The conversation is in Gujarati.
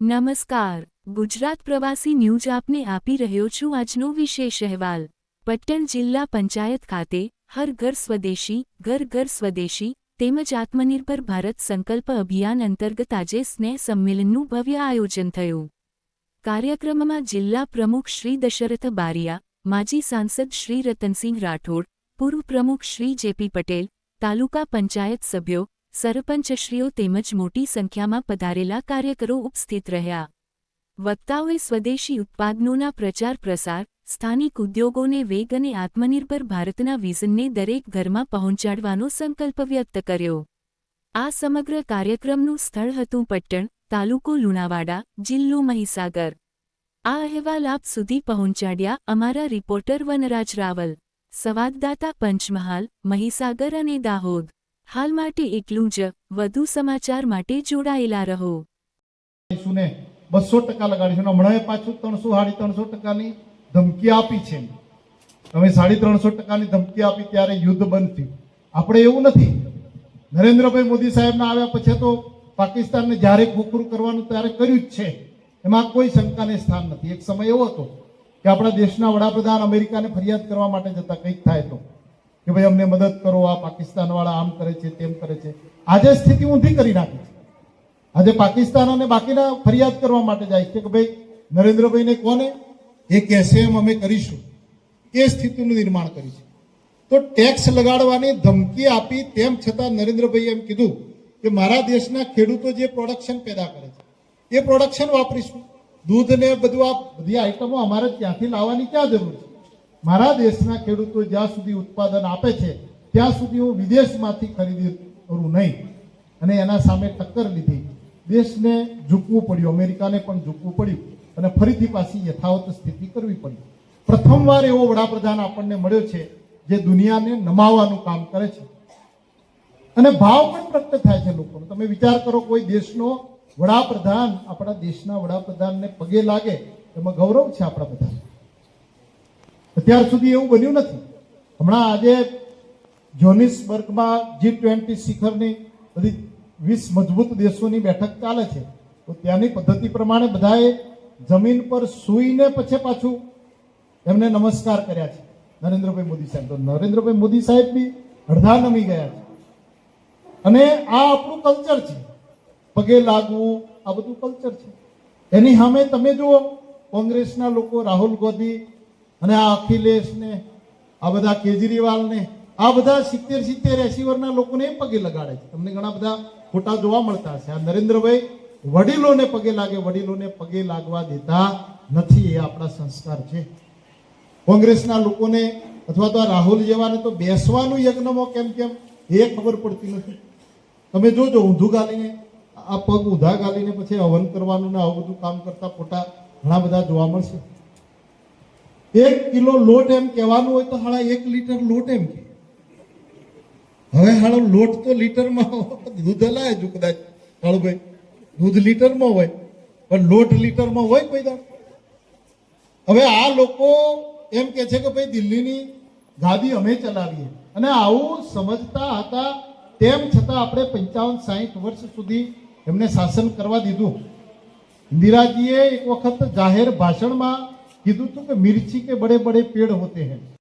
નમસ્કાર. ગુજરાત પ્રવાસી ન્યૂઝ આપને આપી રહ્યો છું આજનો વિશેષ અહેવાલ. પટ્ટણ જિલ્લા પંચાયત ખાતે, હર ઘર સ્વદેશી, ઘર ઘર સ્વદેશી, તેમજ આત્મનિર્ભર ભારત સંકલ્પ અભિયાન અંતર્ગત આજે સ્નેહ સંમેલનનું ભવ્ય આયોજન થયું. કાર્યક્રમમાં જિલ્લા પ્રમુખ શ્રી દશરથ બારિયા, માજી સાંસદ શ્રી રતનસિંહ રાઠોડ, પૂર્વ પ્રમુખ શ્રી જેપી પટેલ, તાલુકા પંચાયત સભ્યો સરપંચશ્રીઓ તેમજ મોટી સંખ્યામાં પધારેલા કાર્યકરો ઉપસ્થિત રહ્યા. વક્તાઓએ સ્વદેશી ઉત્પાદનોના પ્રચાર પ્રસાર, સ્થાનિક ઉદ્યોગોને વેગ અને આત્મનિર્ભર ભારતના વિઝનને દરેક ઘરમાં પહોંચાડવાનો સંકલ્પ વ્યક્ત કર્યો. આ સમગ્ર કાર્યક્રમનું સ્થળ હતું પટ્ટણ, તાલુકો લુણાવાડા, જિલ્લો મહીસાગર. આ અહેવાલ આપ સુધી પહોંચાડ્યા અમારા રિપોર્ટર વનરાજ રાવલ, સંવાદદાતા પંચમહાલ, મહીસાગર અને દાહોદ. હાલ માટે એટલું જ. વધુ સમાચાર માટે જોડાયેલા રહો. બસો ટકા લગાડીશું હમણાં પાછું ત્રણસો, સાડી ત્રણસો ટકાની ધમકી આપી છે. તમે સાડી ત્રણસો ટકાની ધમકી આપી ત્યારે યુદ્ધ બંધ થયું. આપણે એવું નથી. નરેન્દ્રભાઈ મોદી સાહેબના આવ્યા પછી તો પાકિસ્તાનને જ્યારે ખોખરું કરવાનું ત્યારે કર્યું જ છે. એમાં કોઈ શંકાને સ્થાન નથી. એક સમય એવો હતો કે આપણા દેશના વડાપ્રધાન અમેરિકાને ફરિયાદ કરવા માટે જતા કંઈક થાય તો. કે ભાઈ અમને મદદ કરો, આ પાકિસ્તાન વાળા આમ કરે છે, તેમ કરે છે. આજે સ્થિતિ ઊંધી કરી નાખી છે. આજે પાકિસ્તાન અને બાકીના ફરિયાદ કરવા માટે જાય છે કે ભાઈ, નરેન્દ્રભાઈને કોને? એ કહેશે એમ અમે કરીશું. એ સ્થિતિનું નિર્માણ કરી છે. તો ટેક્સ લગાડવાની ધમકી આપી તેમ છતાં નરેન્દ્રભાઈએ એમ કીધું કે મારા દેશના ખેડૂતો જે પ્રોડક્શન પેદા કરે છે, એ પ્રોડક્શન વાપરીશું. દૂધ ને બધું આ બધી આઈટમો અમારે ત્યાંથી લાવવાની ક્યાં જરૂર છે? મારા દેશના ખેડૂતો જ્યાં સુધી ઉત્પાદન આપે છે, ત્યાં સુધી હું વિદેશમાંથી ખરીદી કરું નહીં. અને એના સામે ટક્કર લીધી. દેશને ઝૂકવું પડ્યું, અમેરિકાને પણ ઝૂકવું પડ્યું અને ફરીથી પાછી યથાવત સ્થિતિ કરવી પડી. પ્રથમવાર એવો વડાપ્રધાન આપણને મળ્યો છે, જે દુનિયાને નમાવાનું કામ કરે છે. અને ભાવ પણ પ્રગટ થાય છે લોકોનો. તમે વિચાર કરો, કોઈ દેશનો વડાપ્રધાન આપણા દેશના વડાપ્રધાનને પગે લાગે, એમાં ગૌરવ છે આપણા બધા અત્યાર સુધી એવું બન્યું નથી. હમણાં આજે જોનિસબર્ગમાં જી ટ્વેન્ટી શિખરની બધી વીસ મજબૂત દેશોની બેઠક ચાલે છે. તો ત્યાંની પદ્ધતિ પ્રમાણે બધાએ જમીન પર સૂઈને પછી પાછું એમને નમસ્કાર કર્યા છે. નરેન્દ્રભાઈ મોદી સાહેબ. તો નરેન્દ્રભાઈ મોદી સાહેબ બી અડધા નમી ગયા છે. અને આ આપણું કલ્ચર છે. પગે લાગવું, આ બધું કલ્ચર છે. એની સામે તમે જુઓ, કોંગ્રેસના લોકો રાહુલ ગાંધી અને આ અખિલેશને, આ બધા કેજરીવાલને, આ બધા સિત્તેર સિત્તેર એસી વર્ષના લોકોને એ પગે લગાડે છે. તમને ઘણા બધા ફોટા જોવા મળતા હશે. આ નરેન્દ્રભાઈ વડીલોને પગે લાગે, વડીલોને પગે લાગવા દેતા નથી એ આપણા સંસ્કાર છે. કોંગ્રેસના લોકોને અથવા તો આ રાહુલ જેવાને તો બેસવાનું યજ્ઞમાં કેમ કેમ એ ખબર પડતી નથી. તમે જોજો, ઊંધું ગાલીને, આ પગ ઊંધા ગાલીને પછી હવન કરવાનું ને આવું બધું કામ કરતા ફોટા ઘણા બધા જોવા મળશે. એક કિલો લોટ એમ કહેવાનું હોય તો હાળા એક લીટર લોટ એમ કે. હવે હાળો લોટ તો લીટરમાં દૂધ હલાય છું કદાચ. હાળુભાઈ દૂધ લીટરમાં હોય, પણ લોટ લીટરમાં હોય કોઈ દાડો. હવે આ લોકો એમ કે છે કે ભાઈ દિલ્હીની ગાદી અમે ચલાવીએ. અને આવું સમજતા હતા, તેમ છતાં આપણે પંચાવન, સાહીઠ વર્ષ સુધી એમને શાસન કરવા દીધું. ઇન્દિરાજીએ એક વખત જાહેર ભાષણમાં કીધું હતું મિર્ચી કે બડે બડે પેડ હોતે હૈ